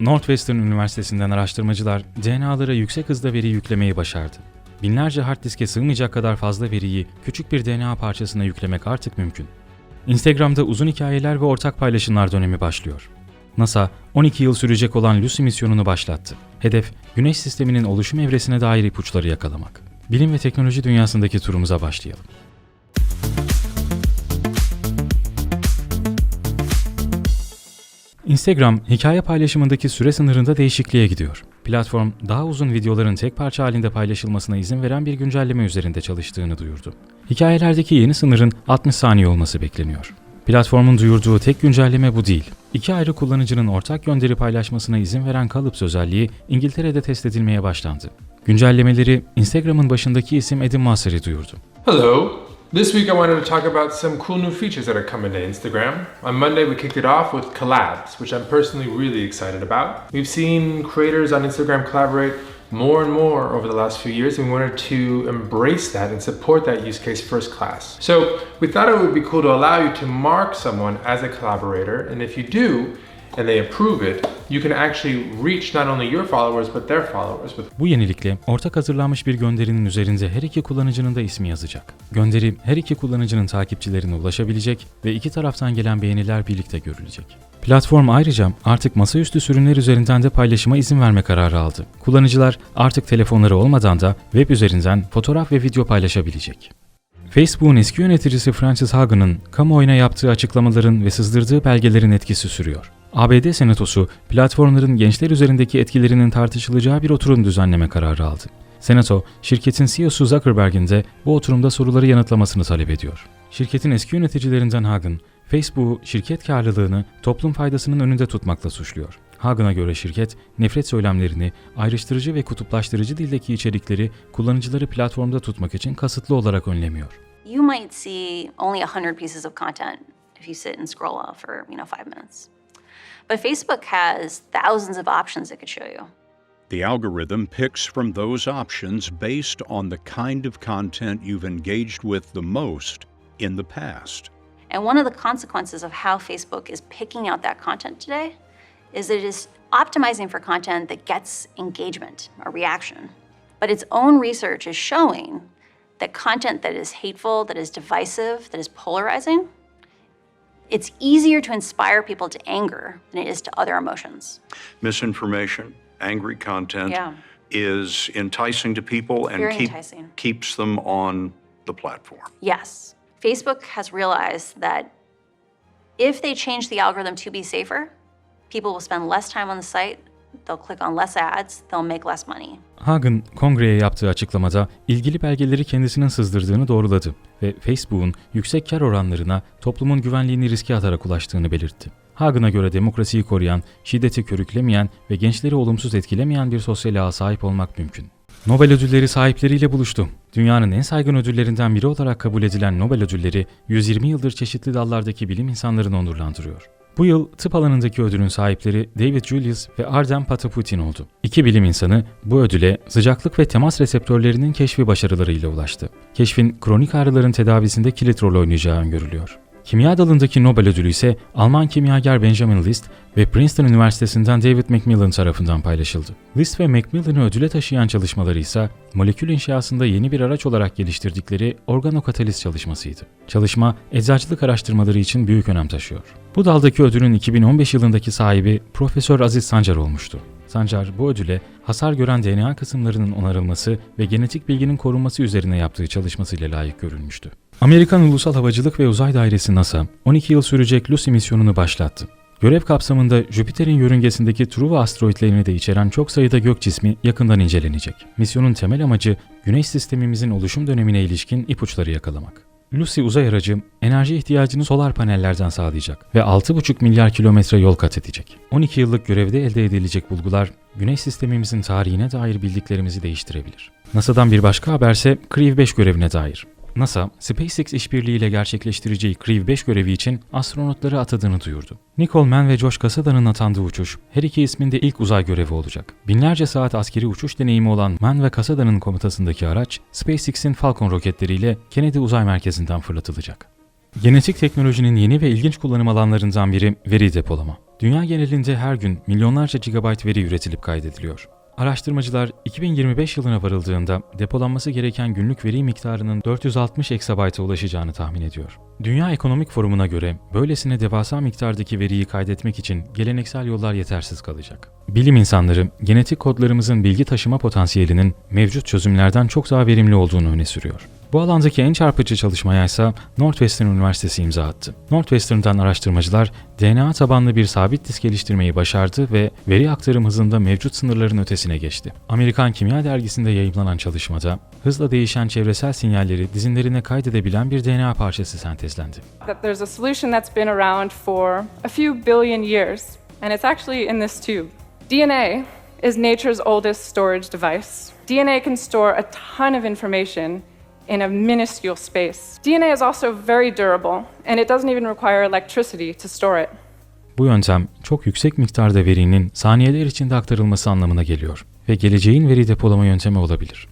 Northwestern Üniversitesi'nden araştırmacılar DNA'lara yüksek hızda veri yüklemeyi başardı. Binlerce hard diske sığmayacak kadar fazla veriyi küçük bir DNA parçasına yüklemek artık mümkün. Instagram'da uzun hikayeler ve ortak paylaşımlar dönemi başlıyor. NASA, 12 yıl sürecek olan Lucy misyonunu başlattı. Hedef, Güneş sisteminin oluşum evresine dair ipuçları yakalamak. Bilim ve teknoloji dünyasındaki turumuza başlayalım. Instagram, hikaye paylaşımındaki süre sınırında değişikliğe gidiyor. Platform, daha uzun videoların tek parça halinde paylaşılmasına izin veren bir güncelleme üzerinde çalıştığını duyurdu. Hikayelerdeki yeni sınırın 60 saniye olması bekleniyor. Platformun duyurduğu tek güncelleme bu değil. İki ayrı kullanıcının ortak gönderi paylaşmasına izin veren Calypso özelliği İngiltere'de test edilmeye başlandı. Güncellemeleri Instagram'ın başındaki isim Adam Mosseri duyurdu. Hello. This week I wanted to talk about some cool new features that are coming to Instagram. On Monday we kicked it off with collabs, which I'm personally really excited about. We've seen creators on Instagram collaborate more and more over the last few years, and we wanted to embrace that and support that use case first class. So we thought it would be cool to allow you to mark someone as a collaborator, and if you do, and they approve it, you can actually reach not only your followers but their followers Bu yenilikle ortak hazırlanmış bir gönderinin üzerinde her iki kullanıcının da ismi yazacak. Gönderi her iki kullanıcının takipçilerine ulaşabilecek ve iki taraftan gelen beğeniler birlikte görülecek. Platform ayrıca artık masaüstü sürümler üzerinden de paylaşıma izin verme kararı aldı. Kullanıcılar artık telefonları olmadan da web üzerinden fotoğraf ve video paylaşabilecek. Facebook'un eski yöneticisi Francis Hagen'ın kamuoyuna yaptığı açıklamaların ve sızdırdığı belgelerin etkisi sürüyor. ABD Senatosu, platformların gençler üzerindeki etkilerinin tartışılacağı bir oturum düzenleme kararı aldı. Senato, şirketin CEO'su Zuckerberg'in de bu oturumda soruları yanıtlamasını talep ediyor. Şirketin eski yöneticilerinden Hagen, Facebook'u şirket karlılığını toplum faydasının önünde tutmakla suçluyor. Hagen'a göre şirket, nefret söylemlerini, ayrıştırıcı ve kutuplaştırıcı dildeki içerikleri kullanıcıları platformda tutmak için kasıtlı olarak önlemiyor. you might see only 100 pieces of content if you sit and scroll for you know five minutes but facebook has thousands of options it could show you The algorithm picks from those options based on the kind of content you've engaged with the most in the past. and one of the consequences of how facebook is picking out that content today is that it is optimizing for content that gets engagement or reaction but its own research is showing that content that is hateful that is divisive that is polarizing it's easier to inspire people to anger than it is to other emotions Misinformation, angry content Yeah. is enticing to people and keep- keeps them on the platform. Yes. Facebook has realized that if they change the algorithm to be safer, people will spend less time on the site, they'll click on less ads, they'll make less money. Hagen, kongreye yaptığı açıklamada ilgili belgeleri kendisinin sızdırdığını doğruladı ve Facebook'un yüksek kar oranlarına toplumun güvenliğini riske atarak ulaştığını belirtti. Hagen'a göre demokrasiyi koruyan, şiddeti körüklemeyen ve gençleri olumsuz etkilemeyen bir sosyal ağa sahip olmak mümkün. Nobel ödülleri sahipleriyle buluştu. Dünyanın en saygın ödüllerinden biri olarak kabul edilen Nobel ödülleri 120 yıldır çeşitli dallardaki bilim insanlarını onurlandırıyor. Bu yıl tıp alanındaki ödülün sahipleri David Julius ve Ardem Pataputin oldu. İki bilim insanı bu ödüle sıcaklık ve temas reseptörlerinin keşfi başarılarıyla ulaştı. Keşfin kronik ağrıların tedavisinde kilit rol oynayacağı öngörülüyor. Kimya dalındaki Nobel ödülü ise Alman kimyager Benjamin List ve Princeton Üniversitesi'nden David Macmillan tarafından paylaşıldı. List ve Macmillan'ı ödüle taşıyan çalışmaları ise molekül inşasında yeni bir araç olarak geliştirdikleri organokataliz çalışmasıydı. Çalışma, eczacılık araştırmaları için büyük önem taşıyor. Bu daldaki ödülün 2015 yılındaki sahibi Profesör Aziz Sancar olmuştu. Sancar bu ödüle hasar gören DNA kısımlarının onarılması ve genetik bilginin korunması üzerine yaptığı çalışmasıyla layık görülmüştü. Amerikan Ulusal Havacılık ve Uzay Dairesi NASA, 12 yıl sürecek Lucy misyonunu başlattı. Görev kapsamında Jüpiter'in yörüngesindeki Truva asteroitlerini de içeren çok sayıda gök cismi yakından incelenecek. Misyonun temel amacı Güneş sistemimizin oluşum dönemine ilişkin ipuçları yakalamak. Lucy uzay aracı enerji ihtiyacını solar panellerden sağlayacak ve 6,5 milyar kilometre yol kat edecek. 12 yıllık görevde elde edilecek bulgular Güneş sistemimizin tarihine dair bildiklerimizi değiştirebilir. NASA'dan bir başka haberse Crew 5 görevine dair. NASA, SpaceX işbirliğiyle gerçekleştireceği Crew 5 görevi için astronotları atadığını duyurdu. Nicole Mann ve Josh Casada'nın atandığı uçuş, her iki ismin de ilk uzay görevi olacak. Binlerce saat askeri uçuş deneyimi olan Mann ve Casada'nın komutasındaki araç, SpaceX'in Falcon roketleriyle Kennedy Uzay Merkezi'nden fırlatılacak. Genetik teknolojinin yeni ve ilginç kullanım alanlarından biri veri depolama. Dünya genelinde her gün milyonlarca gigabayt veri üretilip kaydediliyor. Araştırmacılar 2025 yılına varıldığında depolanması gereken günlük veri miktarının 460 eksabayta ulaşacağını tahmin ediyor. Dünya Ekonomik Forumu'na göre böylesine devasa miktardaki veriyi kaydetmek için geleneksel yollar yetersiz kalacak. Bilim insanları genetik kodlarımızın bilgi taşıma potansiyelinin mevcut çözümlerden çok daha verimli olduğunu öne sürüyor. Bu alandaki en çarpıcı çalışmaya ise Northwestern Üniversitesi imza attı. Northwestern'dan araştırmacılar DNA tabanlı bir sabit disk geliştirmeyi başardı ve veri aktarım hızında mevcut sınırların ötesine geçti. Amerikan Kimya Dergisi'nde yayımlanan çalışmada hızla değişen çevresel sinyalleri dizinlerine kaydedebilen bir DNA parçası sentezlendi. that there's a solution that's been around for a few billion years, and it's actually in this tube. DNA is nature's oldest storage device. DNA can store a ton of information in a minuscule space. DNA is also very durable, and it doesn't even require electricity to store it. Bu yöntem çok yüksek miktarda verinin saniyeler içinde aktarılması anlamına geliyor ve geleceğin veri depolama yöntemi olabilir.